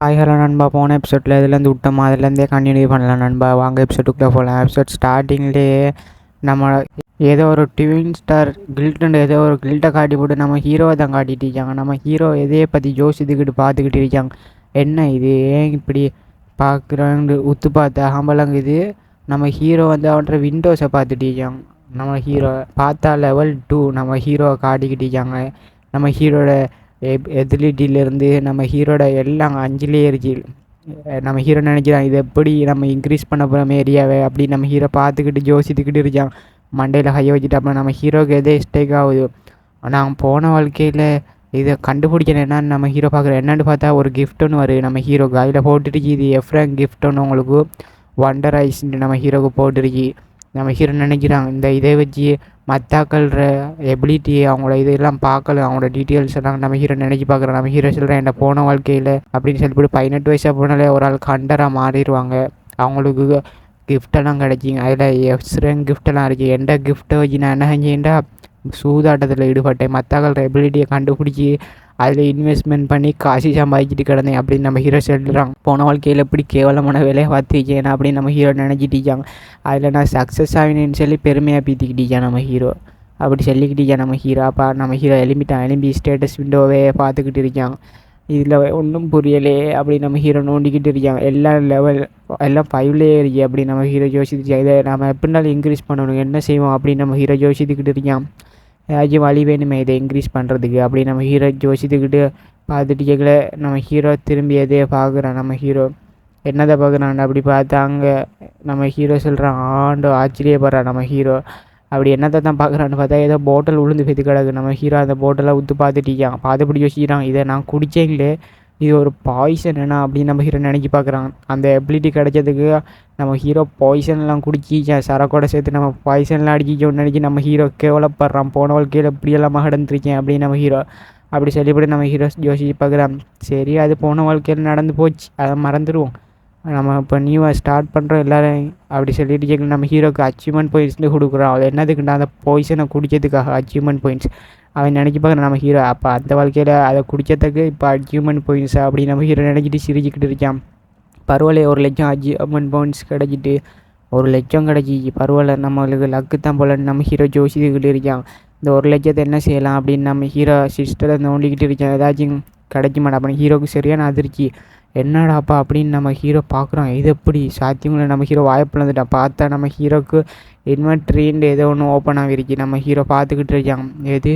Hi hello நண்பா. போன எபிசோடில் இதுலேருந்து விட்டோமா? அதுலேருந்தே கண்டினியூ பண்ணலாம் நண்பா. வாங்க எபிசோடுக்குள்ளே போகலாம். எபிசோட் ஸ்டார்டிங்லேயே நம்ம ஏதோ ஒரு டிவின் ஸ்டார் கில்ட்டுன்னு ஏதோ ஒரு கில்ட்டை காட்டி போட்டு நம்ம ஹீரோவை தான் காட்டிட்டு இருக்காங்க. நம்ம ஹீரோ எதையை பற்றி யோசித்துக்கிட்டு பார்த்துக்கிட்டு இருக்காங்க. என்ன இது? ஏன் இப்படி பார்க்குறாங்க உத்து பார்த்த அகம்பலங்குது நம்ம ஹீரோ வந்து அவன்ற விண்டோஸை பார்த்துட்டு இருக்காங்க. நம்ம ஹீரோ பார்த்தா லெவல் டூ நம்ம ஹீரோவை காட்டிக்கிட்டு இருக்காங்க. நம்ம ஹீரோட எப் நம்ம ஹீரோட எல்லாம் அஞ்சலி இருக்கு நம்ம ஹீரோ நினைக்கிறான் இது எப்படி நம்ம இன்க்ரீஸ் பண்ண போகிறோம் ஏரியாவை? அப்படி நம்ம ஹீரோ பார்த்துக்கிட்டு ஜோசித்துக்கிட்டு இருக்கான். மண்டையில் ஹைய வச்சுட்டு அப்புறம் நம்ம ஹீரோக்கு எதே ஸ்டேக் ஆகுது. நான் போன வாழ்க்கையில் இதை கண்டுபிடிக்கணும் என்னன்னு நம்ம ஹீரோ பார்க்குறோம் என்னென்னு பார்த்தா ஒரு gift ஒன்று வருது நம்ம ஹீரோ கையில் போட்டுருச்சு. இது எஃப்ரேங் gift ஒன்று உங்களுக்கு வண்டர் ஐஸ்ன்ட்டு நம்ம ஹீரோக்கு போட்டுருச்சு. நம்ம ஹீரோ நினைக்கிறான் இந்த இதை வச்சு மத்தாக்கள்ற எபிலிட்டி அவங்களோட இதெல்லாம் பார்க்கல. அவங்களோட டீட்டெயில்ஸ் எல்லாம் நம்ம ஹீரோ நினைச்சு பார்க்குறோம் நம்ம ஹீரோ சொல்கிறேன் என்ன போன வாழ்க்கையில் அப்படின்னு சொல்லிட்டு பதினெட்டு வயசாக போனாலே ஒரு ஆள் கண்டராக மாறிடுவாங்க. அவங்களுக்கு கிஃப்டெல்லாம் கிடைச்சிங்க அதில் எக்ஸ்ரேங் கிஃப்டெல்லாம் இருக்குது எந்த கிஃப்ட்டை வச்சு நான் என்ன செஞ்சேன்டா? சூதாட்டத்தில் ஈடுபட்டேன். மத்தாக்கள எபிலிட்டியை கண்டுபிடிச்சி அதில் இன்வெஸ்ட்மெண்ட் பண்ணி காசு சம்பாதிச்சிட்டு கிடந்தேன் அப்படின்னு நம்ம ஹீரோ சொல்கிறாங்க போன வாழ்க்கையில் எப்படி கேவலமான வேலையை பார்த்துருக்கேன் அப்படின்னு நம்ம ஹீரோ நினச்சிட்டு இருக்காங்க. அதில் நான் சக்ஸஸ் ஆகினேன்னு சொல்லி பெருமையாக பீத்திக்கிட்டீங்க நம்ம ஹீரோ அப்படி சொல்லிக்கிட்டீங்க நம்ம ஹீரோ அப்பா நம்ம ஹீரோ எலும்பிட்டான் எலும்பி ஸ்டேட்டஸ் விண்டோவே பார்த்துக்கிட்டு இருக்காங்க இதில் ஒன்றும் புரியலையே அப்படி நம்ம ஹீரோ நோண்டிக்கிட்டு இருக்காங்க. எல்லா லெவல் எல்லாம் ஃபைவ்லேயே இருக்கு அப்படி நம்ம ஹீரோ யோசிச்சு இதை நம்ம எப்படினாலும் இன்க்ரீஸ் பண்ணணும். என்ன செய்வோம் அப்படின்னு நம்ம ஹீரோ யோசித்துக்கிட்டு இருக்கான். ஏதாச்சும் வழி வேணுமே இதை இன்க்ரீஸ் பண்ணுறதுக்கு அப்படி நம்ம ஹீரோ யோசித்துக்கிட்டு பார்த்துட்டு கேட்கல நம்ம ஹீரோ திரும்பி எதையே பார்க்குறான் நம்ம ஹீரோ என்னதை பார்க்குறான்? அப்படி பார்த்தாங்க நம்ம ஹீரோ சொல்கிறான் ஆண்டு ஆச்சரியப்படுறான் நம்ம ஹீரோ அப்படி என்னத்தை தான் பார்க்குறான்னு பார்த்தா ஏதோ போட்டல் உளுந்து பெற்று கிடக்கு. நம்ம ஹீரோ அந்த போட்டலை ஊற்று பார்த்து பார்த்துப்படி யோசிக்கிறான். இதை நான் குடித்தேங்களே இது ஒரு பாய்சன் என்ன அப்படின்னு நம்ம ஹீரோ நினைக்கி பார்க்குறான் அந்த எபிலிட்டி கிடைச்சதுக்கு நம்ம ஹீரோ பாய்சன்லாம் குடிச்சிச்சேன் சரக்கோட சேர்த்து நம்ம பாய்சன்லாம் அடிச்சிச்சோன்னு நினச்சி நம்ம ஹீரோ கேவலப்படுறான். போன வாழ்க்கையில் இப்படியெல்லாம் மகடந்துருக்கேன் அப்படின்னு நம்ம ஹீரோ அப்படி சொல்லிவிட்டு நம்ம ஹீரோ யோசிச்சு பார்க்குறான் சரி அது போன வாழ்க்கையில் நடந்து போச்சு. அதை மறந்துடுவோம் நம்ம இப்போ நியூவாக ஸ்டார்ட் பண்ணுறோம் எல்லோரும் அப்படி சொல்லிட்டு கேட்கல நம்ம ஹீரோக்கு அச்சீவ்மெண்ட் பாயிண்ட்ஸ்னு கொடுக்குறோம். அது என்னதுக்குன்னா அந்த பாய்சனை குடிக்கிறதுக்காக அச்சீவ்மெண்ட் பாயிண்ட்ஸ் அவன் நினச்சி பார்க்குற நம்ம ஹீரோ அப்போ அந்த வாழ்க்கையில் அதை குடித்ததுக்கு இப்போ அச்சீவ்மெண்ட் பாயிண்ட்ஸ் அப்படின்னு நம்ம ஹீரோ நினச்சிட்டு சிரிச்சுக்கிட்டு இருக்கான். பரவாயில்ல ஒரு லட்சம் அச்சீவ்மெண்ட் பாயிண்ட்ஸ் கிடச்சிட்டு ஒரு லட்சம் கிடச்சிச்சு பரவாயில்ல நம்மளுக்கு லக்கு தான் போலன்னு நம்ம ஹீரோ ஜோசிச்சுக்கிட்டு இருக்கான். இந்த ஒரு லட்சத்தை என்ன செய்யலாம் அப்படின்னு நம்ம ஹீரோ சிஸ்டரை நோண்டிக்கிட்டு இருக்கேன். ஏதாச்சும் கிடைக்க மாட்டேன் ஹீரோக்கு சரியான அதிர்ச்சி. என்னடாப்பா அப்படின்னு நம்ம ஹீரோ பார்க்குறோம் இது எப்படி? சாத்தியமில்லை. நம்ம ஹீரோ வாய்ப்பிழந்துட்டான் பார்த்தா நம்ம ஹீரோக்கு இன்வெர்ட்ரின்னு ஏதோ ஒன்று ஓப்பன் ஆகிருச்சு. நம்ம ஹீரோ பார்த்துக்கிட்டு இருக்கான். எது?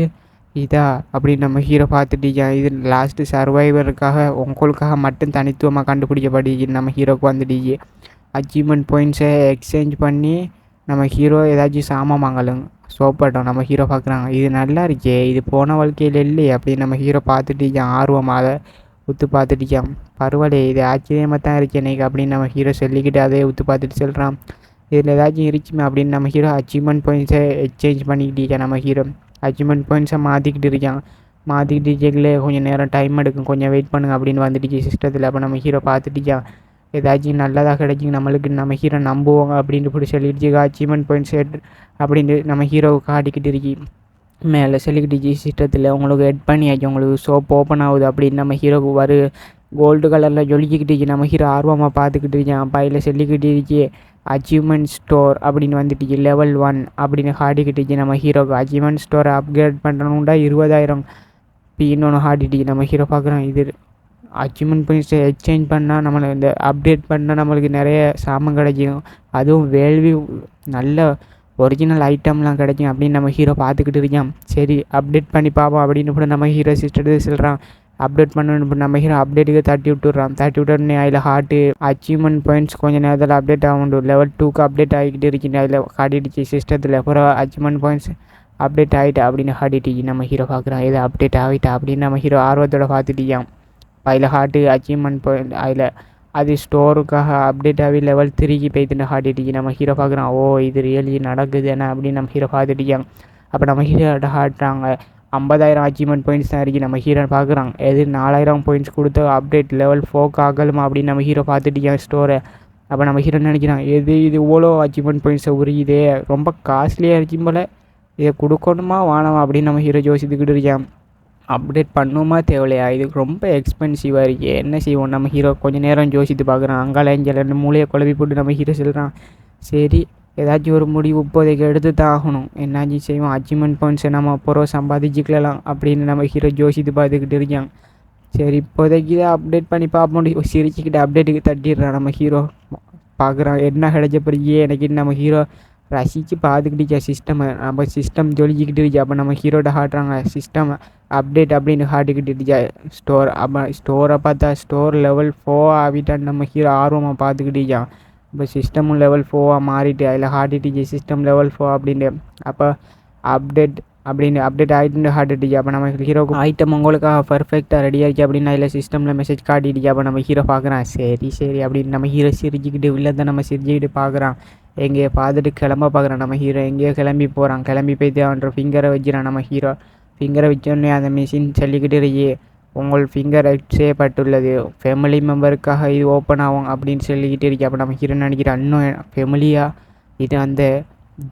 இதா அப்படின்னு நம்ம ஹீரோ பார்த்துட்டீங்க இது லாஸ்ட்டு சர்வைவருக்காக உங்களுக்காக மட்டும் தனித்துவமாக கண்டுபிடிக்கப்பட்டுச்சு நம்ம ஹீரோக்கு வந்துட்டீங்க அச்சீவ்மெண்ட் பாயிண்ட்ஸை எக்ஸ்சேஞ்ச் பண்ணி நம்ம ஹீரோ ஏதாச்சும் சாமான் வாங்கலுங்க சோப்பட்டோம் நம்ம ஹீரோ பார்க்குறாங்க. இது நல்லா இருக்கே இது போன வாழ்க்கையில் இல்லையே அப்படின்னு நம்ம ஹீரோ பார்த்துட்டீங்க ஆர்வமாக உத்து பார்த்துட்டு பரவாயில்லையே இது ஆச்சரியமாக தான் இருக்கு எனக்கு அப்படின்னு நம்ம ஹீரோ சொல்லிக்கிட்டு அதே உத்து பார்த்துட்டு சொல்கிறான் இதில் ஏதாச்சும் இருக்குமே அப்படின்னு நம்ம ஹீரோ அச்சீவ்மெண்ட் பாயிண்ட்ஸை எக்ஸ்சேஞ்ச் பண்ணிக்கிட்டீங்க நம்ம ஹீரோ அச்சீவ்மெண்ட் பாயிண்ட்ஸை மாற்றிக்கிட்டு இருக்கான். மாற்றிக்கிட்டு இருக்கல கொஞ்சம் நேரம் டைம் எடுக்கும். கொஞ்சம் வெயிட் பண்ணுங்க அப்படின்னு வந்துடுச்சு சிஸ்டத்தில் அப்போ நம்ம ஹீரோ பார்த்துட்டு இருக்கான். ஏதாச்சும் நல்லதாக கிடைக்கும் நம்மளுக்கு நம்ம ஹீரோ நம்புவாங்க அப்படின்ட்டு இப்படி சொல்லிடுச்சு அச்சீவ்மெண்ட் பாயிண்ட்ஸ் அப்படின்ட்டு நம்ம ஹீரோவை காட்டிக்கிட்டு இருக்கி. மேலே சொல்லிக்கிட்டு சிஸ்டத்தில் உங்களுக்கு ஹெட் பண்ணியாச்சு உங்களுக்கு சோப் ஓப்பன் ஆகுது அப்படின்னு நம்ம ஹீரோக்கு வரு. கோல்டு கலரில் ஜொலிக்கிட்டு நம்ம ஹீரோ ஆர்வமாக பார்த்துக்கிட்டு இருக்கேன். பையில் சொல்லிக்கிட்டு இருக்கே. அச்சீவ்மெண்ட் ஸ்டோர் அப்படின்னு வந்துட்டு லெவல் ஒன் அப்படின்னு காட்டிக்கிட்டு நம்ம ஹீரோக்கு அச்சீவ்மெண்ட் ஸ்டோரை அப்கிரேட் பண்ணணுண்டா இருபதாயிரம். பின்னு இன்னொன்று காட்டிட்டு நம்ம ஹீரோ பார்க்குறோம் இது. அச்சீவ்மெண்ட் பண்ணி எக்ஸ்சேஞ்ச் பண்ணால் நம்மளை இந்த அப்டேட் பண்ணால் நம்மளுக்கு நிறைய சாமான் கிடைக்கும். அதுவும் வேள்வி நல்ல ஒரிஜினல் ஐட்டம்லாம் கிடைக்கும் அப்படின்னு நம்ம ஹீரோ பார்த்துக்கிட்டு இருக்கான். சரி அப்டேட் பண்ணி பார்ப்போம் அப்படின்னு கூட நம்ம ஹீரோ சிஸ்டர் சொல்கிறான் அப்டேட் பண்ணணும். இப்போ நம்ம ஹீரோ அப்டேட்டுக்கு தட்டி விட்டுறான் தட்டி விட்டோடனே அதில் ஹார்ட்டு அச்சீவ்மெண்ட் பாயிண்ட்ஸ் கொஞ்சம் நேரத்தில் அப்டேட் ஆகும் லெவல் டூக்கு அப்டேட் ஆகிக்கிட்டு இருக்கீங்க. அதில் காட்டிடுச்சு சிஸ்டத்தில் அப்புறம் அச்சீவ்மெண்ட் பாயிண்ட்ஸ் அப்டேட் ஆகிட்டா அப்படின்னு காட்டிட்டு நம்ம ஹீரோ பார்க்குறான். இது அப்டேட் ஆகிட்டா அப்படின்னு நம்ம ஹீரோ ஆர்வத்தோட பார்த்துட்டியான் அதில் ஹார்ட்டு அச்சீவ்மெண்ட் பாயிண்ட் அதில் அது ஸ்டோருக்காக அப்டேட் ஆகி லெவல் த்ரீக்கு போய்த்துன்னு காட்டிட்டு நம்ம ஹீரோ பார்க்குறான். ஓ இது ரியலி நடக்குது என்ன அப்படின்னு நம்ம ஹீரோ பார்த்துட்டியாங்க அப்போ நம்ம ஹீரோட்ட ஹாட்டுறாங்க ஐம்பதாயிரம் அச்சீவ்மெண்ட் பாயிண்ட்ஸ் தான் இருக்குது நம்ம ஹீரோ பார்க்குறாங்க எது நாலாயிரம் பாயிண்ட்ஸ் கொடுத்து அப்டேட் லெவல் ஃபோக் ஆகலுமா அப்படின்னு நம்ம ஹீரோ பார்த்துட்டியாங்க ஸ்டோரை அப்போ நம்ம ஹீரோ நினைக்கிறான்? எது இது இவ்வளோ அச்சீவ்மெண்ட் பாயிண்ட்ஸை உரியுதே? ரொம்ப காஸ்ட்லியாக இருக்கும் போல். இதை கொடுக்கணுமா வானவா அப்படின்னு நம்ம ஹீரோ யோசித்துக்கிட்டு இருக்கான். அப்டேட் பண்ணுமா தேவையா இதுக்கு ரொம்ப எக்ஸ்பென்சிவாக இருக்கு. என்ன செய்வோம்? நம்ம ஹீரோ கொஞ்சம் நேரம் யோசித்து பார்க்குறான். அங்கால மூளையை குழப்பி போட்டு நம்ம ஹீரோ சொல்கிறான் சரி ஏதாச்சும் ஒரு முடிவு இப்போதைக்கு எடுத்து தான் ஆகணும் என்னாச்சும் செய்வோம் அச்சீவ்மெண்ட் பாயிண்ட்ஸை நம்ம அப்புறம் சம்பாதிச்சுக்கலாம் அப்படின்னு நம்ம ஹீரோ ஜோசித்து பார்த்துக்கிட்டு இருக்கான். சரி இப்போதைக்கு இதை அப்டேட் பண்ணி பார்ப்போம். சிரிச்சுக்கிட்டு அப்டேட்டுக்கு தட்டிடுறான் நம்ம ஹீரோ பார்க்குறான் என்ன கிடைச்ச பிறகு எனக்கு நம்ம ஹீரோ ரசித்து பார்த்துக்கிட்டுச்சா சிஸ்டமை நம்ம சிஸ்டம் ஜொலிச்சிக்கிட்டு இருந்துச்சு அப்போ நம்ம ஹீரோட ஹாட்டுறாங்க சிஸ்டம் அப்டேட் அப்படின்னு ஹாட்டுக்கிட்டு இருந்துச்சா ஸ்டோர் அப்போ ஸ்டோரை பார்த்தா ஸ்டோர் லெவல் ஃபோர் ஆகிட்டான்னு நம்ம ஹீரோ ஆர்வமாக பார்த்துக்கிட்டு இருக்கான் இப்போ சிஸ்டமும் லெவல் ஃபோவாக மாறிட்டு அதில் ஹார்ட் சிஸ்டம் லெவல் ஃபோர் அப்படின்ட்டு. அப்போ அப்டேட் அப்படின்னு அப்டேட் ஆகிட்டு ஹார்ட் அப்போ நம்ம ஹீரோக்கு ஐட்டம் உங்களுக்காக பர்ஃபெக்டாக ரெடியாக இருக்கு அப்படின்னு அதில் சிஸ்டமில் மெசேஜ் காட்டிடுச்சு அப்போ நம்ம ஹீரோ பார்க்குறான் சரி சரி அப்படின்னு நம்ம ஹீரோ சிரிச்சுக்கிட்டு இல்லை தான் நம்ம சிரிச்சுக்கிட்டு பார்க்குறான் எங்கேயோ பார்த்துட்டு கிளம்ப பார்க்குறான் நம்ம ஹீரோ எங்கேயோ கிளம்பி போகிறான் கிளம்பி போய் தேவன்ற ஃபிங்கரை வச்சுறான் நம்ம ஹீரோ ஃபிங்கரை வச்சோடனே அந்த மிஷின் சொல்லிக்கிட்டு இருக்கு. உங்கள் ஃபிங்கர் செய்யப்பட்டுள்ளது. ஃபேமிலி மெம்பருக்காக இது ஓப்பன் ஆகும் அப்படின்னு சொல்லிக்கிட்டு இருக்கேன் அப்போ நம்ம ஹீரோ நினைக்கிறேன் இன்னும் ஃபேமிலியாக இது அந்த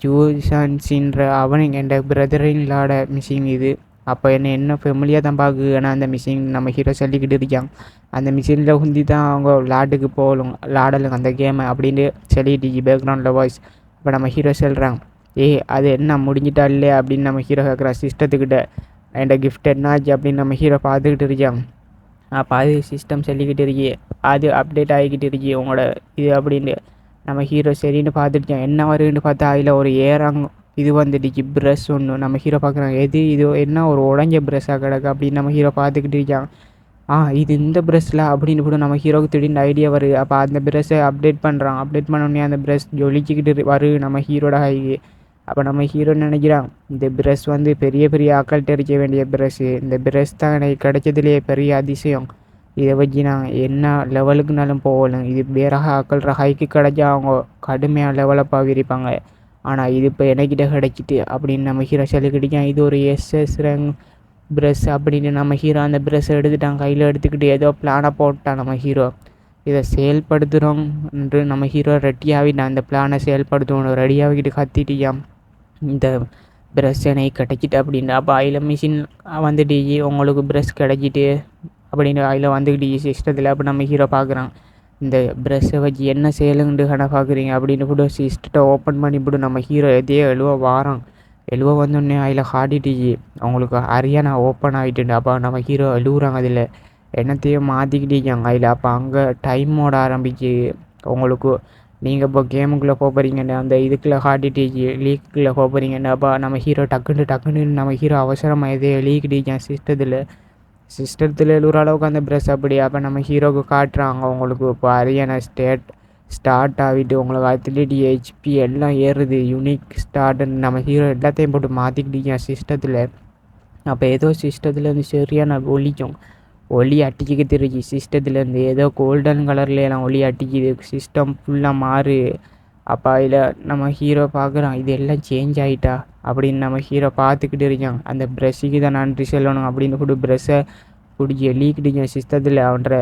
ஜூசான்ஸின்ற அவன் என் பிரதரின் லாட மிஷின் இது. அப்போ என்ன என்ன ஃபெமிலியாக தான் பார்க்குன்னா அந்த மிஷின் நம்ம ஹீரோ சொல்லிக்கிட்டு இருக்காங்க அந்த மிஷினில் உந்தி தான் அவங்க விளாட்டுக்கு போகலும் விளாடலுங்க அந்த கேமை அப்படின்னு சொல்லிட்டு பேக்ரவுண்டில் வாய்ஸ் இப்போ நம்ம ஹீரோ சொல்கிறாங்க ஏய் அது என்ன முடிஞ்சிட்டா இல்லையா? அப்படின்னு நம்ம ஹீரோ கேட்குறான் சிஸ்டத்துக்கிட்ட. என்கிட்ட கிஃப்ட் என்னாச்சு அப்படின்னு நம்ம ஹீரோ பார்த்துக்கிட்டு இருக்கான் அப்போ அது சிஸ்டம் சொல்லிக்கிட்டு இருக்கி. அது அப்டேட் ஆகிக்கிட்டு இருக்கி உங்களோட இது அப்படின்னு நம்ம ஹீரோ சரின்னு பார்த்துட்டு என்ன வருன்னு பார்த்தா அதில் ஒரு ஏறாங்க. இது வந்துடுச்சு ப்ரெஷ் ஒன்று நம்ம ஹீரோ பார்க்குறாங்க. எது இது? என்ன ஒரு உடஞ்ச ப்ரெஷ்ஷாக கிடக்கு அப்படின்னு நம்ம ஹீரோ பார்த்துக்கிட்டு இருக்கான் ஆ இது இந்த ப்ரெஷ்ஷில் அப்படின்னு கூட நம்ம ஹீரோக்கு திடீர்னு ஐடியா வருது. அப்போ அந்த ப்ரெஷ்ஷை அப்டேட் பண்ணுறான் அப்டேட் பண்ணோடனே அந்த ப்ரெஷ் ஜொலிச்சிக்கிட்டு வரு நம்ம ஹீரோட ஹைக்கு அப்போ நம்ம ஹீரோ நினைக்கிறான் இந்த ப்ரெஷ் வந்து பெரிய பெரிய ஆக்கள் தெரிக்க வேண்டிய ப்ரெஷ்ஷு இந்த ப்ரெஷ் தான் எனக்கு கிடைச்சதுலேயே பெரிய அதிசயம். இதை வச்சு நான் என்ன லெவலுக்குனாலும் போகலாம். இது வேற ஆக்கள் ஹைக்கு கிடைச்சா அவங்க கடுமையாக லெவலப்பாக விரிப்பாங்க ஆனால் இது இப்போ எனக்கிட்ட கிடைச்சிட்டு அப்படின்னு நம்ம ஹீரோ சொல்லிக்கிட்டான் இது ஒரு எஸ்எஸ் ரங் ப்ரெஷ் அப்படின்னு நம்ம ஹீரோ அந்த ப்ரெஷ் எடுத்துட்டான். கையில் எடுத்துக்கிட்டு ஏதோ பிளானை போட்டான் நம்ம ஹீரோ இதை செயல்படுத்துகிறோம் என்று நம்ம ஹீரோ ரெடியாகிட்டான் அந்த பிளானை செயல்படுத்தணும் ரெடியாகிட்டு கத்திட்டியாம் இந்த ப்ரெஷ் எனக்கு கிடைச்சிட்டு அப்படின்னு அப்போ அதில் மிஷின் வந்துடுச்சு. உங்களுக்கு ப்ரெஷ் கிடைச்சிட்டு அப்படின்னு அதில் வந்துக்கிட்டு சிஸ்டத்தில் அப்போ நம்ம ஹீரோ பார்க்குறான். இந்த ப்ரெஷ்ஷை வச்சு என்ன செய்யலுங்கன்னு கணக்கு பார்க்குறீங்க அப்படின்னு கூட சிஸ்டத்தை ஓப்பன் பண்ணி பண்ணிவிட்டு நம்ம ஹீரோ எதையோ எழுவ வாரம் எழுவ வந்தோடனே அதில் ஹாடிட்டுச்சு அவங்களுக்கு அரியானா ஓப்பன் ஆகிட்டு அப்போ நம்ம ஹீரோ எழுவுறாங்க அதில். என்னத்தையும் மாற்றிக்கிட்டீங்க அதில் அப்போ அங்கே டைமோட ஆரம்பிச்சு. உங்களுக்கு நீங்கள் இப்போ கேமுக்குள்ளே போகிறீங்கன்னு அந்த இதுக்குள்ளே ஹார்டிட்டிச்சு லீக்குள்ளே போகிறீங்கன்னு அப்போ நம்ம ஹீரோ டக்குன்னு டக்குன்னு நம்ம ஹீரோ அவசரமாக எதையோ லீக்கிட்டீங்க சிஸ்டத்தில் சிஸ்டத்தில் எழுற அளவுக்கு அந்த ப்ரெஷ் அப்படி அப்போ நம்ம ஹீரோவுக்கு காட்டுறாங்க உங்களுக்கு. இப்போ அரியான ஸ்டேட் ஸ்டார்ட் ஆகிட்டு உங்களுக்கு அத்லெட்டி ஹெச்பி எல்லாம் ஏறுது யூனிக் ஸ்டார்ட்டுன்னு நம்ம ஹீரோ எல்லாத்தையும் போட்டு மாற்றிக்கிட்டீங்க சிஸ்டத்தில் அப்போ ஏதோ சிஸ்டத்துலேருந்து சரியான ஒலிக்கும் ஒளி அட்டிக்கிட்டு இருக்கு சிஸ்டத்துலேருந்து ஏதோ கோல்டன் கலர்லாம் ஒளி அட்டிக்குது சிஸ்டம் ஃபுல்லாக மாறு. அப்போ அதில் நம்ம ஹீரோ பார்க்குறான் இது எல்லாம் சேஞ்ச் ஆகிட்டா அப்படின்னு நம்ம ஹீரோ பார்த்துக்கிட்டு இருக்கான். அந்த ப்ரெஷ்ஷுக்கு தான் நன்றி சொல்லணும் அப்படின்னு கூட ப்ரெஷ்ஷை பிடிச்சி எழுதிக்கிட்டு சிஸ்டத்தில் அவன்ற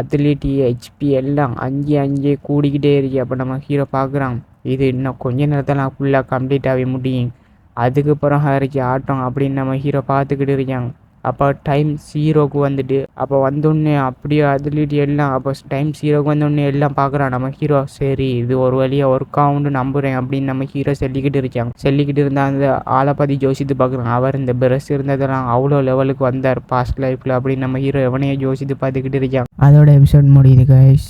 அத்லீட்டி ஹெச்பி எல்லாம் அஞ்சு அஞ்சே கூடிக்கிட்டே இருக்கு. அப்போ நம்ம ஹீரோ பார்க்குறான் இது இன்னும் கொஞ்ச நேரத்தில் ஃபுல்லாக கம்ப்ளீட் ஆகி முடியும். அதுக்கப்புறம் ஹரிக்கு ஆட்டம் அப்படின்னு நம்ம ஹீரோ பார்த்துக்கிட்டு இருக்காங்க அப்போ டைம் ஜீரோக்கு வந்துட்டு அப்போ வந்தோடனே அப்படியே அதுலிட்டு எல்லாம் அப்போ டைம் ஜீரோக்கு வந்தோடனே எல்லாம் பார்க்குறான் நம்ம ஹீரோ சரி இது ஒரு வழியாக ஒர்க் ஆகும்னு நம்புகிறேன் அப்படின்னு நம்ம ஹீரோ சொல்லிக்கிட்டு இருக்காங்க. சொல்லிக்கிட்டு இருந்தால் அந்த ஆலப்பதி ஜோசித்து யோசித்து பார்க்குறான் அவர் இந்த பிரஸ் இருந்ததெல்லாம் அவ்வளோ லெவலுக்கு வந்தார் பாஸ்ட் லைஃப்பில் அப்படின்னு நம்ம ஹீரோ எவனையே யோசித்து பார்த்துக்கிட்டு இருக்கான். அதோட எபிசோட் முடியுது கைஸ்